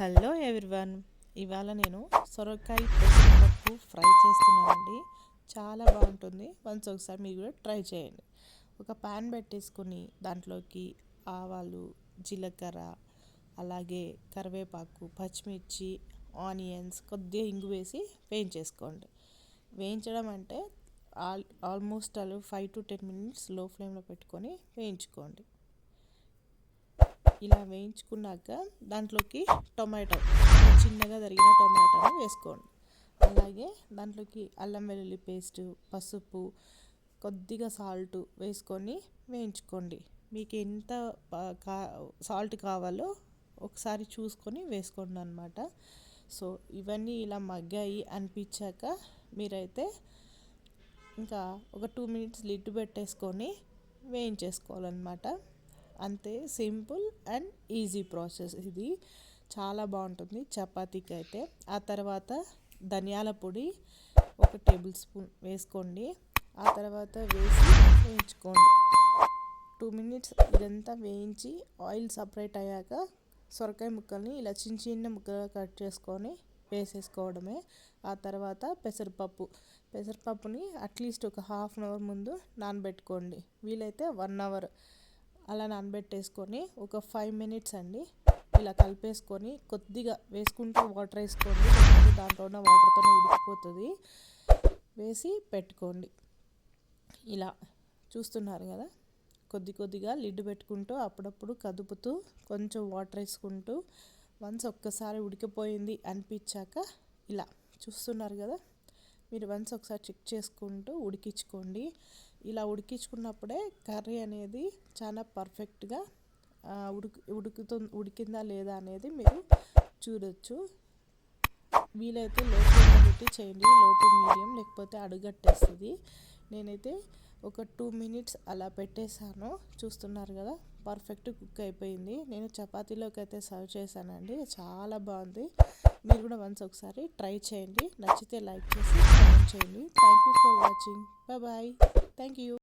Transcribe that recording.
Hello everyone ఇవాళ నేను సొరకాయ పెసరపప్పు ఫ్రై చేస్తున్నానండి. చాలా బాగుంటుంది. వన్స్ ఒకసారి మీరు కూడా ట్రై చేయండి. ఒక ప్యాన్ పెట్టేసుకొని దాంట్లోకి ఆవాలు జీలకర్ర అలాగే కరివేపాకు పచ్చిమిర్చి ఆనియన్స్ కొద్దిగా ఇంగు వేసి వేయించేసుకోండి. వేయించడం అంటే ఆల్ ఆల్మోస్ట్ అలా ఫైవ్ టు టెన్ మినిట్స్లో ఫ్లేమ్లో పెట్టుకొని వేయించుకోండి. ఇలా వేయించుకున్నాక దాంట్లోకి టొమాటో చిన్నగా తరిగిన టొమాటోని వేసుకోండి. అలాగే దాంట్లోకి అల్లం వెల్లుల్లి పేస్ట్ పసుపు కొద్దిగా సాల్ట్ వేసుకొని వేయించుకోండి. మీకు ఎంత కా సాల్ట్ కావాలో ఒకసారి చూసుకొని వేసుకోండి అనమాట సో ఇవన్నీ ఇలా మగ్గాయి అనిపించాక మీరైతే ఇంకా ఒక టూ మినిట్స్ లిడ్ పెట్టేసుకొని వేయించేసుకోవాలన్నమాట. అంతే సింపుల్ అండ్ ఈజీ ప్రాసెస్ ఇది. చాలా బాగుంటుంది చపాతీకి అయితే ఆ తర్వాత ధనియాల పొడి ఒక టేబుల్ స్పూన్ వేసుకోండి. ఆ తర్వాత వేసి వేయించుకోండి. టూ మినిట్స్ ఇదంతా వేయించి ఆయిల్ సపరేట్ అయ్యాక సొరకాయ ముక్కల్ని ఇలా చిన్న చిన్న ముక్కలుగా కట్ చేసుకొని వేసేసుకోవడమే. ఆ తర్వాత పెసరపప్పు. పెసరపప్పుని అట్లీస్ట్ ఒక హాఫ్ అన్ అవర్ ముందు నానబెట్టుకోండి. వీలైతే వన్ అవర్ అలా నానబెట్టేసుకొని ఒక ఫైవ్ మినిట్స్ అండి. ఇలా కలిపేసుకొని కొద్దిగా వేసుకుంటూ వాటర్ వేసుకోండి. దాంట్లో ఉన్న వాటర్తోనే ఉడికిపోతుంది. వేసి పెట్టుకోండి. ఇలా చూస్తున్నారు కదా? కొద్ది కొద్దిగా లిడ్ పెట్టుకుంటూ అప్పుడప్పుడు కదుపుతూ కొంచెం వాటర్ వేసుకుంటూ వన్స్ ఒక్కసారి ఉడికిపోయింది అనిపించాక ఇలా చూస్తున్నారు కదా? మీరు వన్స్ ఒకసారి చెక్ చేసుకుంటూ ఉడికించుకోండి. ఇలా ఉడికించుకున్నప్పుడే కర్రీ అనేది చాలా పర్ఫెక్ట్గా ఉడికి ఉడుకుతు ఉడికిందా లేదా అనేది మీరు చూడొచ్చు. వీలైతే లోటు పెట్టి చేయండి. లోటు మీడియం లేకపోతే అడుగట్టేస్తుంది. నేనైతే ఒక టూ మినిట్స్ అలా పెట్టేశాను. చూస్తున్నారు కదా? పర్ఫెక్ట్ కుక్ అయిపోయింది. నేను చపాతీలోకి అయితే సర్వ్ చేశానండి. చాలా బాగుంది. మీరు కూడా వన్స్ ఒకసారి ట్రై చేయండి. నచ్చితే లైక్ చేసి కామెంట్ చేయండి. Thank you for watching bye thank you